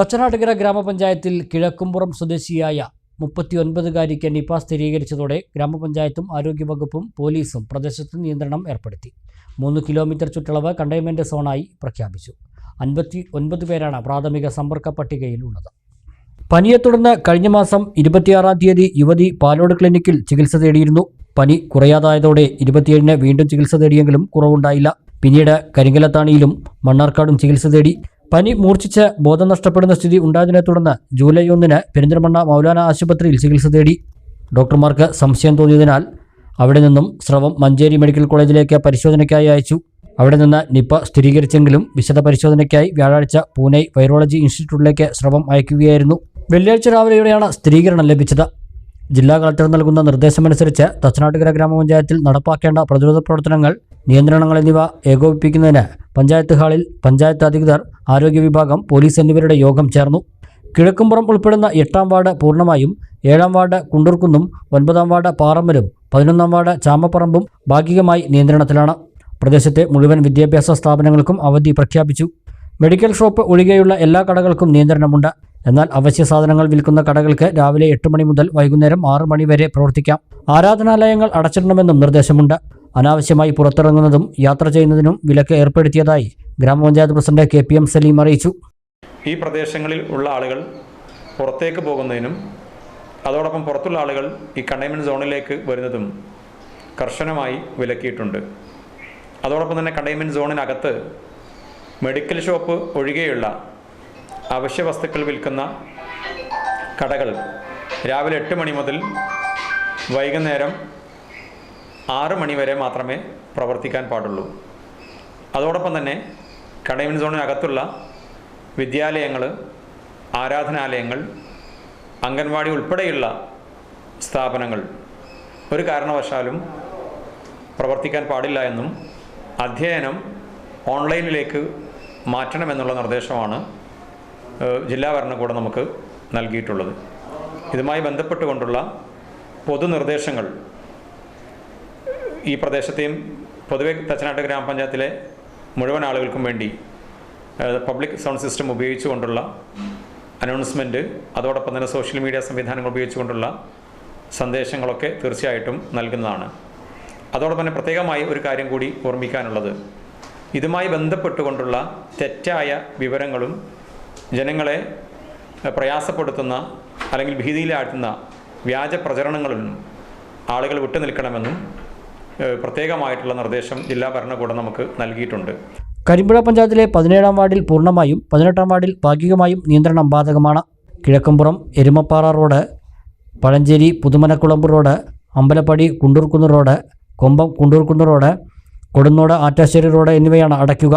തച്ചനാട്ടുകര ഗ്രാമപഞ്ചായത്തിൽ കിഴക്കുംപുറം സ്വദേശിയായ മുപ്പത്തിയൊൻപതുകാരിക്ക് നിപ സ്ഥിരീകരിച്ചതോടെ ഗ്രാമപഞ്ചായത്തും ആരോഗ്യവകുപ്പും പോലീസും പ്രദേശത്ത് നിയന്ത്രണം ഏർപ്പെടുത്തി. മൂന്ന് കിലോമീറ്റർ ചുറ്റളവ് കണ്ടെയ്ൻമെന്റ് സോണായി പ്രഖ്യാപിച്ചു. അൻപത്തി ഒൻപത് പേരാണ് പ്രാഥമിക സമ്പർക്ക പട്ടികയിലുള്ളത്. പനിയെ തുടർന്ന് കഴിഞ്ഞ മാസം ഇരുപത്തിയാറാം തീയതി യുവതി പാലോട് ക്ലിനിക്കിൽ ചികിത്സ തേടിയിരുന്നു. പനി കുറയാതായതോടെ ഇരുപത്തിയേഴിന് വീണ്ടും ചികിത്സ തേടിയെങ്കിലും കുറവുണ്ടായില്ല. പിന്നീട് കരിങ്കലത്താണിയിലും മണ്ണാർക്കാടും ചികിത്സ തേടി. പനി മൂർച്ഛിച്ച് ബോധം നഷ്ടപ്പെടുന്ന സ്ഥിതി ഉണ്ടായതിനെ തുടർന്ന് ജൂലൈ ഒന്നിന് പെരിന്തൽമണ്ണ മൗലാന ആശുപത്രിയിൽ ചികിത്സ തേടി ഡോക്ടർമാർക്ക് സംശയം തോന്നിയതിനാൽ അവിടെ നിന്നും സ്രവം മഞ്ചേരി മെഡിക്കൽ കോളേജിലേക്ക് പരിശോധനയ്ക്കായി അയച്ചു. അവിടെ നിന്ന് നിപ സ്ഥിരീകരിച്ചെങ്കിലും വിശദ പരിശോധനയ്ക്കായി വ്യാഴാഴ്ച പൂനെ വൈറോളജി ഇൻസ്റ്റിറ്റ്യൂട്ടിലേക്ക് സ്രവം അയക്കുകയായിരുന്നു. വെള്ളിയാഴ്ച രാവിലെയോടെയാണ് സ്ഥിരീകരണം ലഭിച്ചത്. ജില്ലാ കളക്ടർ നൽകുന്ന നിർദ്ദേശമനുസരിച്ച് തച്ചനാട്ടുകര ഗ്രാമപഞ്ചായത്തിൽ നടപ്പാക്കേണ്ട പ്രതിരോധ പ്രവർത്തനങ്ങൾ നിയന്ത്രണങ്ങൾ എന്നിവ ഏകോപിപ്പിക്കുന്നതിന് പഞ്ചായത്ത് ഹാളിൽ പഞ്ചായത്ത് അധികൃതർ ആരോഗ്യ വിഭാഗം പോലീസ് എന്നിവരുടെ യോഗം ചേർന്നു. കിഴക്കുംപുറം ഉൾപ്പെടുന്ന എട്ടാം വാർഡ് പൂർണമായും ഏഴാം വാർഡ് കുണ്ടൂർക്കുന്നും ഒൻപതാം വാർഡ് പാറമ്മലും പതിനൊന്നാം വാർഡ് ചാമപ്പറമ്പും ഭാഗികമായി നിയന്ത്രണത്തിലാണ്. പ്രദേശത്തെ മുഴുവൻ വിദ്യാഭ്യാസ സ്ഥാപനങ്ങൾക്കും അവധി പ്രഖ്യാപിച്ചു. മെഡിക്കൽ ഷോപ്പ് ഒഴികെയുള്ള എല്ലാ കടകൾക്കും നിയന്ത്രണമുണ്ട്. എന്നാൽ അവശ്യ സാധനങ്ങൾ വിൽക്കുന്ന കടകൾക്ക് രാവിലെ എട്ട് മണി മുതൽ വൈകുന്നേരം ആറ് മണി വരെ പ്രവർത്തിക്കാം. ആരാധനാലയങ്ങൾ അടച്ചിടണമെന്നും നിർദ്ദേശമുണ്ട്. അനാവശ്യമായി പുറത്തിറങ്ങുന്നതും യാത്ര ചെയ്യുന്നതിനും വിലക്ക് ഏർപ്പെടുത്തിയതായി ഗ്രാമപഞ്ചായത്ത് president K P M Salim അറിയിച്ചു. ഈ പ്രദേശങ്ങളിൽ ഉള്ള ആളുകൾ പുറത്തേക്ക് പോകുന്നതിനും അതോടൊപ്പം പുറത്തുള്ള ആളുകൾ ഈ കണ്ടെയ്ൻമെന്റ് സോണിലേക്ക് വരുന്നതും കർശനമായി വിലക്കിയിട്ടുണ്ട്. അതോടൊപ്പം തന്നെ കണ്ടെയ്ൻമെന്റ് സോണിനകത്ത് മെഡിക്കൽ ഷോപ്പ് ഒഴികെയുള്ള അവശ്യ വസ്തുക്കൾ വിൽക്കുന്ന കടകൾ രാവിലെ എട്ട് മണി മുതൽ വൈകുന്നേരം ആറ് മണി വരെ മാത്രമേ പ്രവർത്തിക്കാൻ പാടുള്ളൂ. അതോടൊപ്പം തന്നെ കണ്ടെയ്ൻമെന്റ് സോണിനകത്തുള്ള വിദ്യാലയങ്ങൾ ആരാധനാലയങ്ങൾ അംഗൻവാടി ഉൾപ്പെടെയുള്ള സ്ഥാപനങ്ങൾ ഒരു കാരണവശാലും പ്രവർത്തിക്കാൻ പാടില്ല എന്നും അധ്യയനം ഓൺലൈനിലേക്ക് മാറ്റണമെന്നുള്ള നിർദ്ദേശമാണ് ജില്ലാ ഭരണകൂടം നമുക്ക് നൽകിയിട്ടുള്ളത്. ഇതുമായി ബന്ധപ്പെട്ടുകൊണ്ടുള്ള പൊതുനിർദ്ദേശങ്ങൾ ഈ പ്രദേശത്തെയും പൊതുവെ തച്ചനാട്ട് ഗ്രാമപഞ്ചായത്തിലെ മുഴുവൻ ആളുകൾക്കും വേണ്ടി പബ്ലിക് സൗണ്ട് സിസ്റ്റം ഉപയോഗിച്ചുകൊണ്ടുള്ള അനൗൺസ്മെന്റ് അതോടൊപ്പം തന്നെ സോഷ്യൽ മീഡിയ സംവിധാനങ്ങൾ ഉപയോഗിച്ചുകൊണ്ടുള്ള സന്ദേശങ്ങളൊക്കെ തീർച്ചയായിട്ടും നൽകുന്നതാണ്. അതോടൊപ്പം തന്നെ പ്രത്യേകമായി ഒരു കാര്യം കൂടി ഓർമ്മിക്കാനുള്ളത്. ഇതുമായി ബന്ധപ്പെട്ടുകൊണ്ടുള്ള തെറ്റായ വിവരങ്ങളും ജനങ്ങളെ പ്രയാസപ്പെടുത്തുന്ന അല്ലെങ്കിൽ ഭീതിയിലാഴ്ത്തുന്ന വ്യാജ പ്രചരണങ്ങളിൽ നിന്നും ആളുകൾ വിട്ടുനിൽക്കണമെന്നും നിൽക്കണമെന്നും പ്രത്യേകമായിട്ടുള്ള നിർദ്ദേശം ജില്ലാ ഭരണകൂടം നമുക്ക് നൽകിയിട്ടുണ്ട്. കരിമ്പുഴ പഞ്ചായത്തിലെ പതിനേഴാം വാർഡിൽ പൂർണമായും പതിനെട്ടാം വാർഡിൽ ഭാഗികമായും നിയന്ത്രണം ബാധകമാണ്. Kizhakkampuram Erumappara road Pazhanchery Puthumanakkulamb road Ambalappadi Kundoorkunnu road Kombam Kundoorkunnu road Kodunnode Attassery road എന്നിവയാണ് അടയ്ക്കുക.